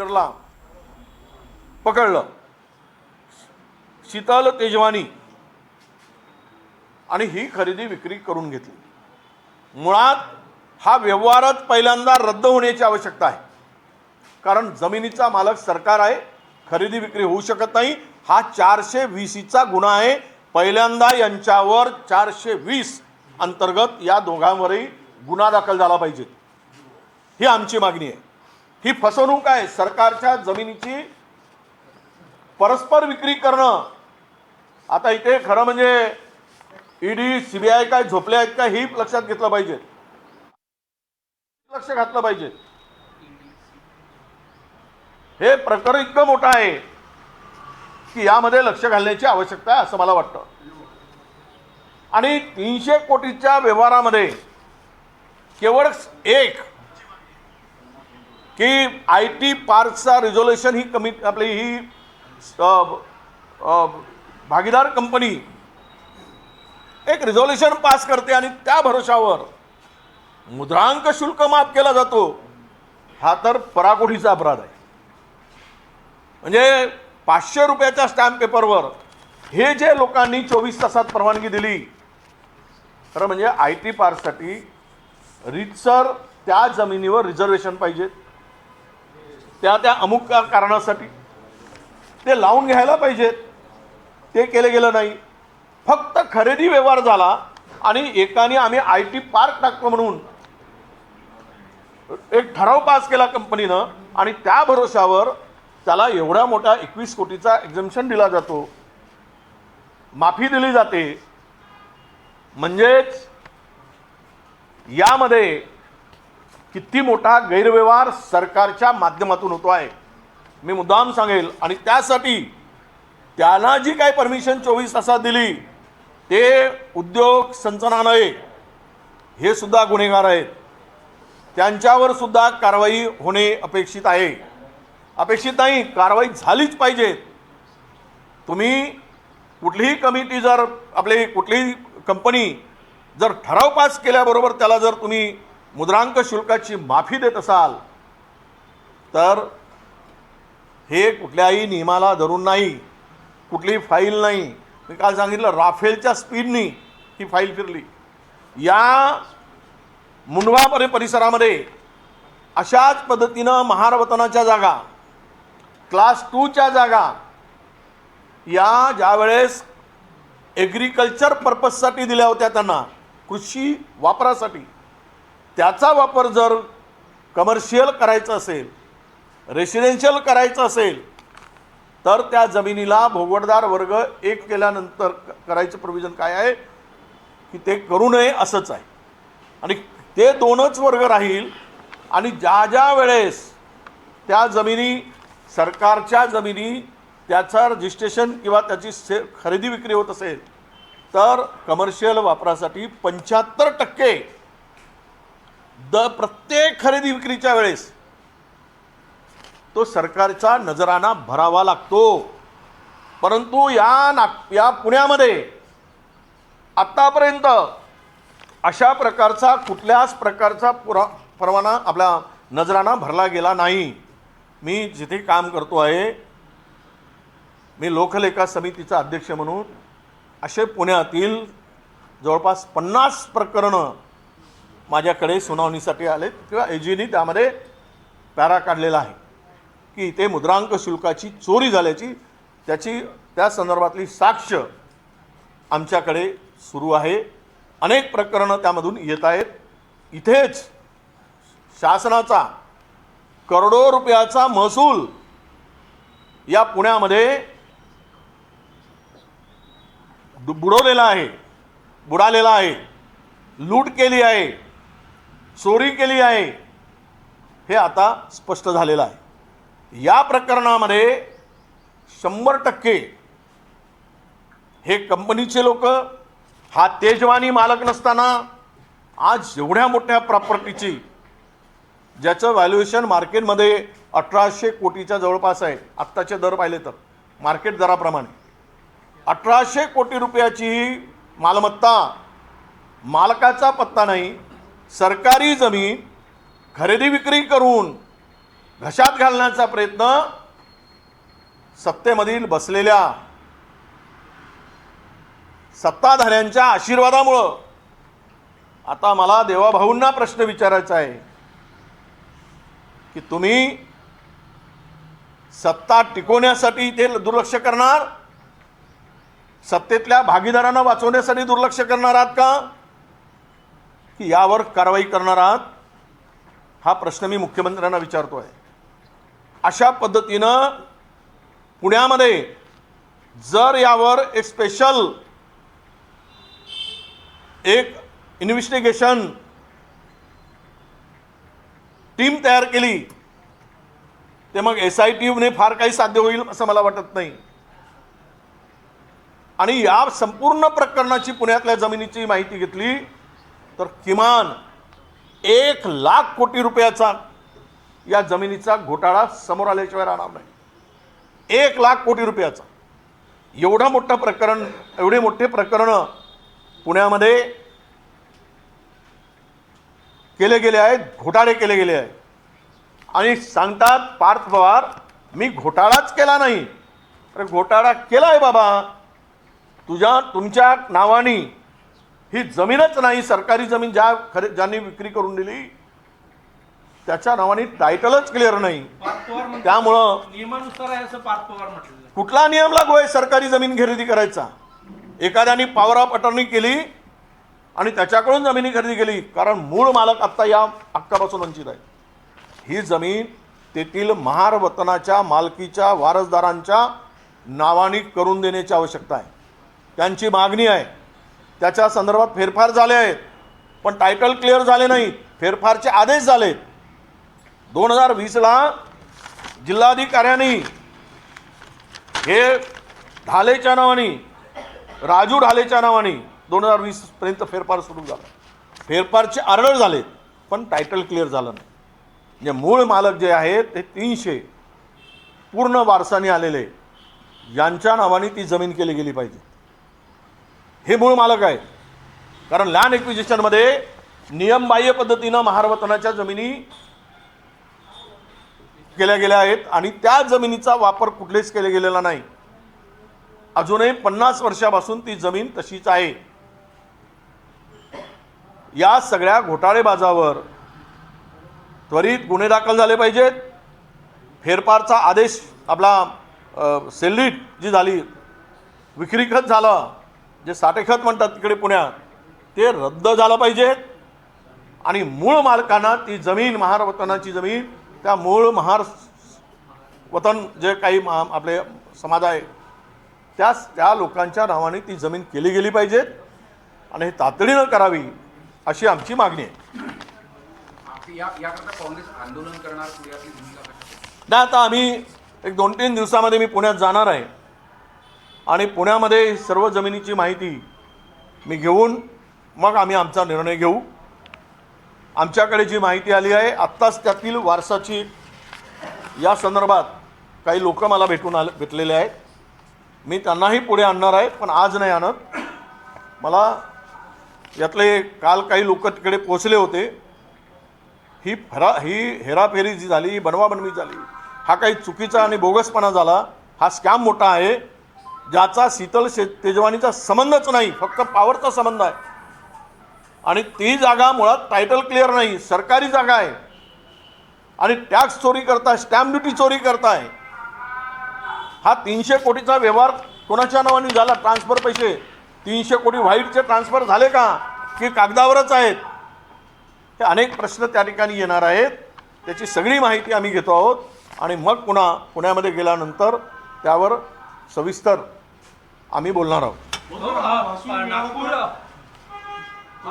टेंडरला पकडलं. शीतल तेजवानी आणि ही खरेदी विक्री करून घेतली. मुळात हा व्यवहारच पहिल्यांदा रद्द होण्याची आवश्यकता आहे. कारण जमिनीचा मालक सरकार आहे खरेदी विक्री होऊ शकत नाही. हा चारशे वीसीचा गुन्हा आहे. पहिल्यांदा यांच्यावर चारशे वीस अंतर्गत या दोघांवरही गुन्हा दाखल झाला पाहिजे. ही आमची मागणी आहे. ही फसवणूक आहे सरकारच्या जमिनीची. परस्पर विक्री करणं. आता इथे खरं म्हणजे ईडी सीबीआय काय झोपले आहेत का ही लक्षात घेतलं पाहिजे. लक्ष घातलं पाहिजे. हे प्रकरण इतकं मोठं आहे की यामध्ये लक्ष घालण्याची आवश्यकता आहे असं मला वाटतं. आणि तीनशे कोटीच्या व्यवहारामध्ये केवळ एक की आय टी पार्कचा रिझोल्युशन ही कमी आपली ही भागीदार कंपनी एक रिझोल्युशन पास करते आणि त्या भरोशावर मुद्रांक शुल्क माफ केला जातो हा तर पराकोटीचा अपराध आहे. म्हणजे पाचशे रुपयाच्या स्टॅम्प पेपरवर हे जे लोकांनी चोवीस तासात परवानगी दिली खरं म्हणजे आय टी पार्कसाठी रितसर त्या जमिनीवर रिझर्वेशन पाहिजे. त्या त्या अमुक कारणासाठी. ते लावून घ्यायला पाहिजेत ते केलं गेलं नाही. फक्त खरेदी व्यवहार झाला आणि एकाने आम्ही आय टी पार्क टाकतो म्हणून. एक ठराव पास केला कंपनीनं आणि त्या भरोशावर त्याला एवढ्या मोठ्या एकवीस कोटीचा एक्झम्शन दिला जातो. माफी दिली जाते. म्हणजेच यामध्ये किती मोठा गैरव्यवहार सरकारच्या माध्यमातून होतो आहे. मी मुद्दाम सांगेल आणि त्यासाठी त्यांना जी काही परमिशन चोवीस तासात दिली ते उद्योग संचालनालय हे सुद्धा गुन्हेगार आहेत. त्यांच्यावर सुद्धा कारवाई होणे अपेक्षित आहे. अपेक्षित नाही कारवाई झालीच पाहिजे. तुम्ही कुठलीही कमिटी जर आपली कुठलीही कंपनी जर ठराव पास केल्याबरोबर त्याला जर तुम्ही मुद्रांक शुल्काची माफी देत असाल तर हे कुठल्याही नियमाला धरून नाही कुठलीही फाईल नाही. मी काल सांगितलं राफेलच्या स्पीडनी ही फाईल फिरली. या मुंडवापरे परिसरामध्ये अशाच पद्धतीनं महारवतनाच्या जागा क्लास टूच्या जागा या ज्यावेळेस ॲग्रिकल्चर पर्पजसाठी दिल्या होत्या त्यांना कृषी वापरासाठी त्याचा वापर जर कमर्शियल करायचं असेल रेसिडेन्शियल करायचं असेल तर त्या जमिनीला भोगवटदार वर्ग एक केल्यानंतर क- करायचं प्रोव्हिजन काय आहे? की ते करू नये असंच आहे. आणि ते दोनच वर्ग राहील आणि ज्या ज्या वेळेस त्या जमिनी सरकारच्या जमिनी त्याचं रजिस्ट्रेशन किंवा त्याची से खरेदी विक्री होत असेल तर कमर्शियल वापरासाठी पंच्याहत्तर टक्के द प्रत्येक खरेदी विक्रीच्या वेळेस तो सरकारचा नजराना भरावा लागतो. परंतु या नाग या पुण्यामध्ये आत्तापर्यंत अशा प्रकारचा कुठल्याच प्रकारचा पुरा परवाना आपला नजराना भरला गेला नाही. मी जिथे काम करतो आहे मी लोकलेखा समितीचा अध्यक्ष म्हणून असे पुण्यातील जवळपास पन्नास प्रकरणं माझ्याकडे सुनावणीसाठी आलेत किंवा एजीनी त्यामध्ये पॅरा काढलेला आहे की इथे मुद्रांक शुल्काची चोरी झाल्याची त्याची त्या संदर्भातली साक्ष आमच्याकडे सुरू आहे. अनेक प्रकरणं त्यामधून येत आहेत. इथेच शासनाचा करोडो रुपयाचा महसूल या पुण्यामध्ये बुडवलेला आहे बुडालेला आहे लूट केली आहे. चोरी केली आहे. हे आता स्पष्ट झालेलं आहे. या प्रकरणामध्ये शंभर टक्के हे कंपनीचे लोक हा तेजवानी मालक नसताना आज एवढ्या मोठ्या प्रॉपर्टीची ज्याचं व्हॅल्युएशन मार्केटमध्ये अठराशे कोटीच्या जवळपास आहे. आत्ताचे दर पाहिले तर. मार्केट दराप्रमाणे. अठराशे कोटी रुपयाची ही मालमत्ता मालकाचा पत्ता नाही सरकारी जमीन खरेदी विक्री करून घशात घालण्याचा प्रयत्न सत्तेमधील बसलेल्या सत्ताधाऱ्यांच्या आशीर्वादामुळं आता मला देवाभाऊंना प्रश्न विचारायचा आहे की तुम्ही सत्ता टिकवण्यासाठी इथे दुर्लक्ष करणार? सत्तेतल्या भागीदारांना वाचवण्यासाठी दुर्लक्ष करणार आहात का? की यावर कारवाई करणार आहात हा प्रश्न मी मुख्यमंत्र्यांना विचारतो आहे अशा पद्धतीनं पुण्यामध्ये जर यावर एक स्पेशल एक इन्व्हेस्टिगेशन टीम तयार केली ते मग एस आय टीने फार काही साध्य होईल असं मला वाटत नाही. आणि या संपूर्ण प्रकरणाची पुण्यातल्या जमिनीची माहिती घेतली तर किमान एक लाख कोटी रुपयाचा या जमिनीचा घोटाळा समोर आल्याशिवाय राहणार नाही. एक लाख कोटी रुपयाचा. एवढं मोठं प्रकरण एवढे मोठे प्रकरणं पुण्यामध्ये केले गेले आहेत घोटाळे केले गेले आहेत. आणि सांगतात पार्थ पवार मी घोटाळाच केला नाही. अरे घोटाळा केला आहे बाबा. तुझ्या तुमच्या नावानी ही जमीनच नाही. सरकारी जमीन ज्या खरे ज्यांनी विक्री करून दिली त्याच्या नावाने टायटलच क्लिअर नाही. त्यामुळं नियमानुसार आहे असं पार्थ पवार म्हटलेलं आहे. कुठला नियम लागू आहे? सरकारी जमीन खरेदी करायचा. एखाद्याने पॉवर ऑफ अटर्नी केली आणि त्याच्याकडून जमिनी खरेदी केली. कारण मूळ मालक आत्ता या हक्कापासून वंचित आहे. ही जमीन तेथील महार वतनाच्या मालकीच्या वारसदारांच्या नावाने करून देण्याची आवश्यकता आहे. त्यांची मागणी आहे. त्याच्या संदर्भात फेरफार झाले आहेत. पण टायटल क्लिअर झाले नाही. फेरफारचे आदेश झालेत दोन हजार वीसला जिल्हाधिकाऱ्यांनी हे ढालेच्या नावाने राजू ढालेच्या नावाने दोन हजार वीसपर्यंत फेरफार सुरू झाला. फेरफारचे आरळ झाले पण टायटल क्लिअर झालं नाही. म्हणजे मूळ मालक जे आहेत ते तीनशे पूर्ण वारसाने आलेले. यांच्या नावाने ती जमीन केली गेली पाहिजे. हे मूळ मालक आहे. कारण लँड एक्विजिशनमध्ये नियमबाह्य पद्धतीनं महारवतनाच्या जमिनी केल्या गेल्या आहेत आणि त्या जमिनीचा वापर कुठलेच केला गेलेला नाही. अजूनही पन्नास वर्षापासून ती जमीन तशीच आहे. या सगळ्या घोटाळेबाजावर त्वरित गुन्हे दाखल झाले पाहिजेत. फेरफारचा आदेश आपला अ, सेल्लीट जी झाली विक्री झालं जे साठेखत म्हणतात तिकडे पुण्यात ते रद्द झालं पाहिजे. आणि मूळ मालकांना ती जमीन महार वतनाची जमीन त्या मूळ महार वतन जे काही मा- आपले समाज आहे त्या त्या लोकांच्या नावाने ती जमीन केली गेली पाहिजे. आणि हे तातडीनं करावी अशी आमची मागणी आहे? नाही आता आम्ही एक दोन तीन दिवसामध्ये मी पुण्यात जाणार आहे. आणि पुण्यामध्ये सर्व जमिनीची माहिती मी घेऊन मग आम्ही आमचा निर्णय घेऊ. आमच्याकडे जी माहिती आली आहे आत्ताच त्यातील वारसाची या संदर्भात काही लोक मला भेटून आले भेटलेले आहेत. मी त्यांनाही पुढे आणणार आहे पण आज नाही आणत. मला यातले काल काही लोक तिकडे पोचले होते. ही फरा ही हेराफेरी जी झाली बनवाबनवी झाली हा काही चुकीचा आणि बोगसपणा झाला हा स्कॅम मोठा आहे. ज्याचा शीतल शे तेजवानीचा संबंधच नाही फक्त पॉवरचा संबंध आहे. आणि ती जागा मुळात टायटल क्लिअर नाही सरकारी जागा आहे. आणि टॅक्स चोरी करताय स्टॅम्प ड्युटी चोरी करताय. हा तीनशे कोटीचा व्यवहार कोणाच्या नावाने झाला? ट्रान्सफर पैसे. तीनशे कोटी व्हाईटचे ट्रान्सफर झाले का? की कागदावरच आहेत? हे अनेक प्रश्न त्या ठिकाणी येणार आहेत. त्याची सगळी माहिती आम्ही घेतो आहोत. आणि मग पुन्हा पुण्यामध्ये गेल्यानंतर त्यावर सविस्तर आम्ही बोलणार आहोत. हो, नागपूर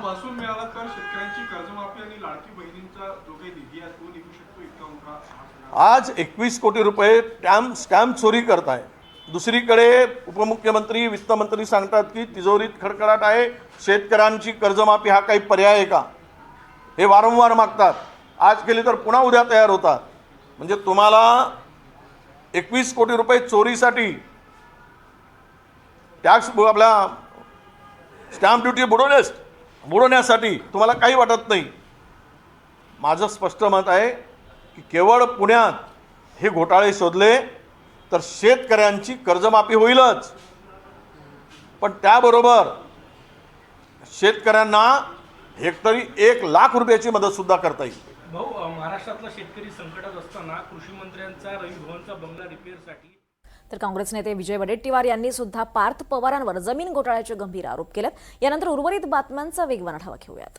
महसूल मिळाला तर. शेतकऱ्यांची कर्जमाफी आणि लाडकी बहिणींचा जो काही निधी आहे तो निघू शकतो इतका मोठा हा सगळा आज एकवीस कोटी रुपये टॅम्प स्टॅम्प चोरी करत आहे. दुसरीकडे उपमुख्यमंत्री वित्तमंत्री सांगतात की तिजोरीत खडखडाट आहे. शेतकऱ्यांची कर्जमाफी हा काही पर्याय आहे का? हे वारंवार मागतात. आज केली तर पुन्हा उद्या तयार होतात. म्हणजे तुम्हाला एकवीस कोटी रुपये चोरीसाठी टॅक्स आपल्या स्टॅम्प ड्युटी बुडवण्यास बुडवण्यासाठी तुम्हाला काही वाटत नाही. माझं स्पष्ट मत आहे की केवळ पुण्यात हे घोटाळे शोधले तर शेतकऱ्यांची कर्जमाफी होईलच. पण त्याबरोबर शेतकऱ्यांना हेक्टरी एक लाख रुपयाची मदत सुद्धा करता येईल. भाऊ महाराष्ट्रातला शेतकरी संकटात असताना कृषी मंत्र्यांचा रवी भवनचा बंगला रिपेअरसाठी तर काँग्रेस नेते विजय वडेट्टीवार यांनी सुद्धा पार्थ पवारांवर जमीन घोटाळ्याचे गंभीर आरोप केलेत. यानंतर उर्वरित बातम्यांचा वेगवान आढावा घेऊयात.